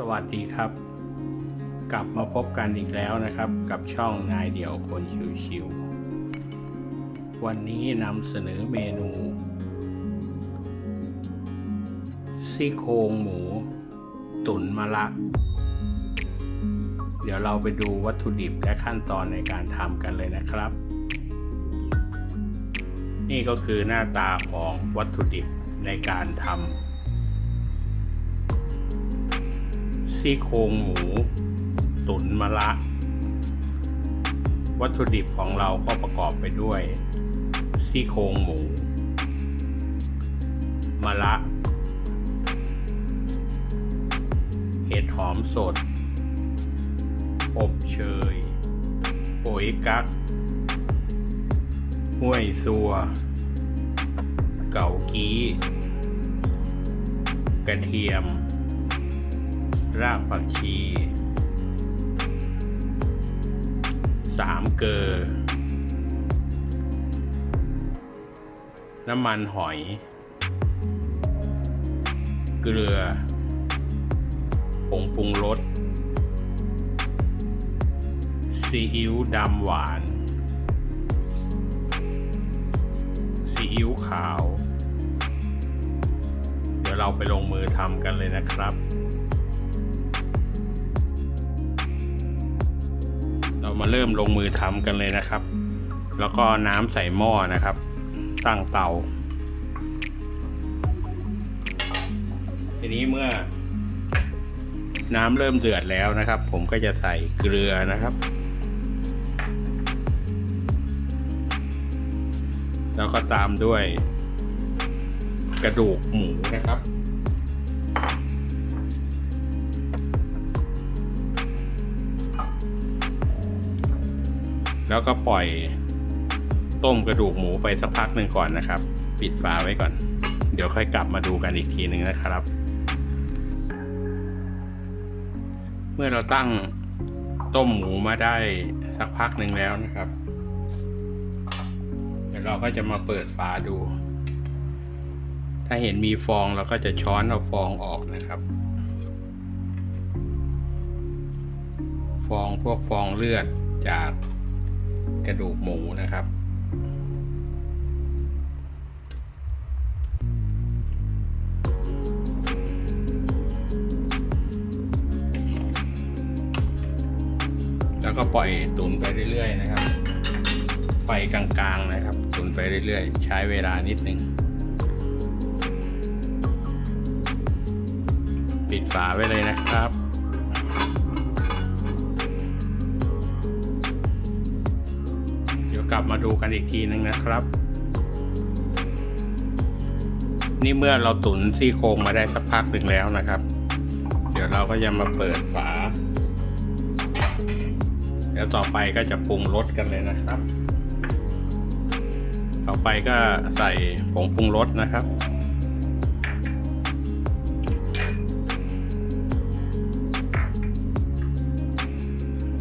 สวัสดีครับ กลับมาพบกันอีกแล้วนะครับ กับช่องนายเดี่ยวคนชิวๆวันนี้นำเสนอเมนูซี่โครงหมู ตุ๋นมะละเดี๋ยวเราไปดูวัตถุดิบและขั้นตอนในการทำกันเลยนะครับ นี่ก็คือหน้าตาของวัตถุดิบในการทำ ซี่โครงหมู ตุ๋นมะละวัตถุดิบของเราก็ประกอบไปด้วย ซี่โครงหมู มะละเห็ดหอมสด อบเชยโอยกักห้วยซัว เก่ากี้ กระเทียม รากผักชีสามเกลอน้ำมันหอย เกลือผงปรุงรสซีอิ๊วดำหวานซีอิ๊วขาว เดี๋ยวเราไปลงมือทำกันเลยนะครับ มาเริ่มลงมือทำกันเลยนะครับ แล้วก็น้ำใส่หม้อนะครับ ตั้งเตา ทีนี้เมื่อ น้ำเริ่มเดือดแล้วนะครับ ผมก็จะใส่เกลือนะครับ แล้วก็ตามด้วยกระดูกหมูนะครับ แล้วก็ปล่อยต้มกระดูกหมูไปสักพักหนึ่งก่อนนะครับ ปิดฝาไว้ก่อน เดี๋ยวค่อยกลับมาดูกันอีกทีหนึ่งนะครับ เมื่อเราตั้งต้มหมูมาได้สักพักหนึ่งแล้วนะครับ เดี๋ยวเราก็จะมาเปิดฝาดู ถ้าเห็นมีฟองเราก็จะช้อนเอาฟองออกนะครับ ฟองพวกฟองเลือดจาก กระดูกหมูนะครับ แล้วก็ปล่อยตุนไปเรื่อยๆนะครับ ไฟกลางๆนะครับ ตุนไปเรื่อยๆ ใช้เวลานิดนึง ปิดฝาไว้เลยนะครับ กลับมาดูกันอีกทีนึงนะครับ นี่เมื่อเราตุ๋นซี่โครงมาได้สักพักหนึ่งแล้วนะครับ เดี๋ยวเราก็จะมาเปิดฝา เดี๋ยวต่อไปก็จะปรุงรสกันเลยนะครับ ต่อไปก็ใส่ผงปรุงรสนะครับ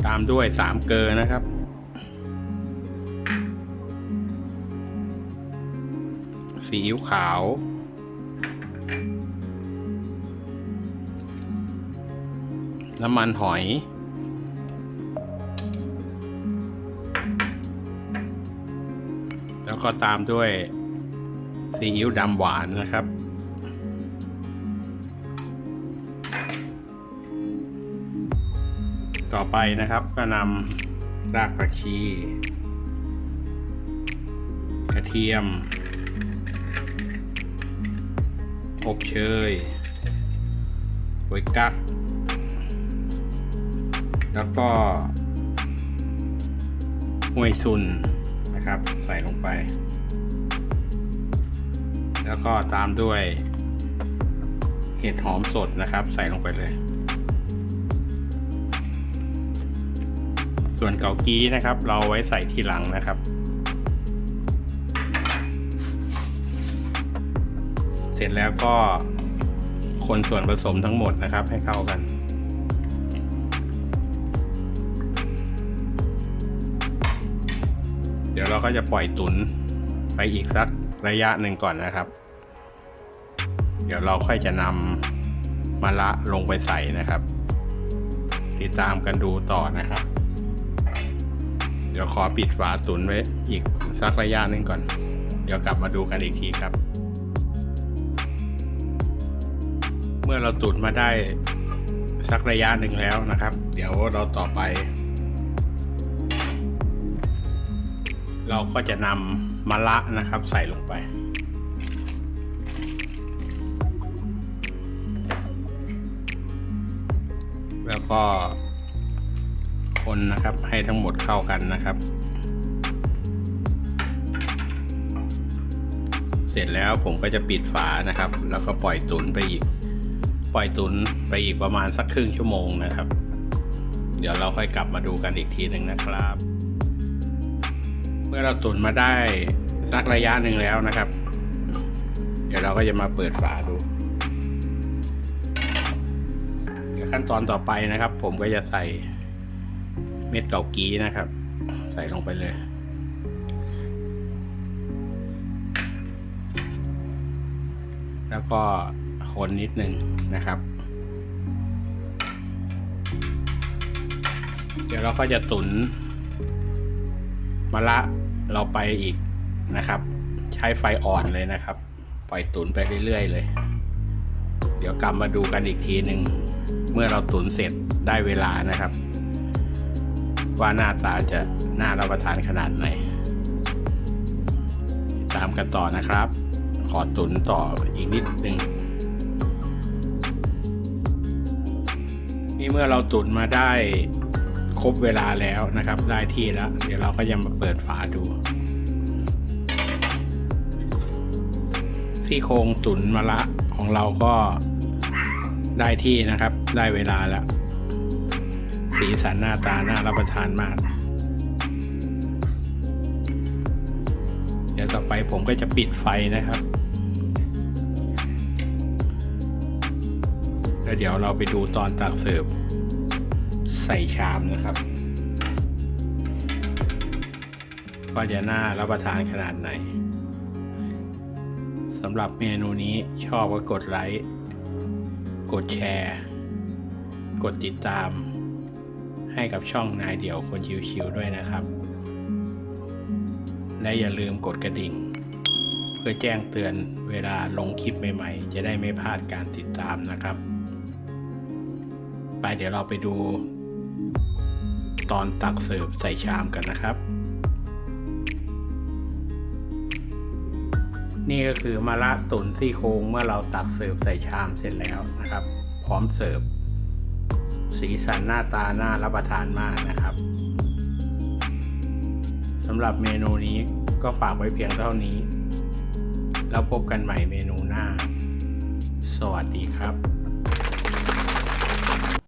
ตามด้วยสามเกลอนะครับ ซีอิ๊วขาว น้ำมันหอย แล้วก็ตามด้วยซีอิ๊วดำหวานนะครับต่อไปนะครับก็นำรากผักชี กระเทียม อบเชยโวยกัก แล้วก็ห้วยซุนนะครับ ใส่ลงไป แล้วก็ตามด้วย เห็ดหอมสดนะครับ ใส่ลงไปเลย ส่วนเกากี้นะครับ เราไว้ใส่ทีหลังนะครับ เสร็จแล้วก็คนส่วนผสมทั้งหมดนะครับให้เข้ากัน เดี๋ยวเราก็จะปล่อยตุนไปอีกสักระยะหนึ่งก่อนนะครับ เดี๋ยวเราค่อยจะนำมะละลงไปใส่นะครับ ติดตามกันดูต่อนะครับ เดี๋ยวขอปิดฝาตุนไว้อีกสักระยะหนึ่งก่อน เดี๋ยวกลับมาดูกันอีกทีครับ เมื่อเราตุนมาได้สักระยะหนึ่งแล้วนะครับ เดี๋ยวเราต่อไป เราก็จะนำมะละนะครับ ใส่ลงไป แล้วก็คนนะครับให้ทั้งหมดเข้ากันนะครับ เสร็จแล้วผมก็จะปิดฝานะครับ แล้วก็ปล่อยตุนไปอีก ปล่อยตุนไปอีกประมาณสักครึ่งชั่วโมงนะครับ เดี๋ยวเราค่อยกลับมาดูกันอีกทีหนึ่งนะครับ เมื่อเราตุนมาได้สักระยะหนึ่งแล้วนะครับ เดี๋ยวเราก็จะมาเปิดฝาดูเดี๋ยวขั้นตอนต่อไปนะครับ ผมก็จะใส่เม็ดเกากีนะครับ ใส่ลงไปเลย แล้วก็ คนนิดนึงนะครับ เดี๋ยวเราก็จะตุนมะละเราไปอีกนะครับ ใช้ไฟอ่อนเลยนะครับ ปล่อยตุนไปเรื่อยๆเลย เดี๋ยวกลับมาดูกันอีกทีหนึ่งเมื่อเราตุนเสร็จได้เวลานะครับ ว่าหน้าตาจะน่ารับประทานขนาดไหนตามกันต่อนะครับ ขอตุนต่ออีกนิดหนึ่ง นี่เมื่อเราตุนมาได้ครบเวลาแล้วนะครับ ได้ที่แล้ว เดี๋ยวเราก็จะมาเปิดฝาดู ซี่โครงตุนมะละของเราก็ได้ที่นะครับ ได้เวลาแล้ว สีสันหน้าตาน่ารับประทานมาก เดี๋ยวต่อไปผมก็จะปิดไฟนะครับ แล้วเดี๋ยวเราไปดูตอนตักเสิร์ฟ ใส่ชามนะครับว่าจะน่ารับประทานขนาดไหนสำหรับเมนูนี้ชอบก็กดไลค์ กดแชร์ กดติดตาม ให้กับช่องนายเดี่ยวคนชิวๆด้วยนะครับ และอย่าลืมกดกระดิ่ง เพื่อแจ้งเตือนเวลาลงคลิปใหม่ๆ จะได้ไม่พลาดการติดตามนะครับ ไปเดี๋ยวเราไปดู ตอนตักเสิร์ฟใส่ชามกันนะครับ นี่ก็คือมะระตุ๋นซี่โครงเมื่อเราตักเสิร์ฟใส่ชามเสร็จแล้วนะครับ พร้อมเสิร์ฟสีสันหน้าตาน่ารับประทานมากนะครับสำหรับเมนูนี้ก็ฝากไว้เพียงเท่านี้ แล้วพบกันใหม่เมนูหน้า สวัสดีครับ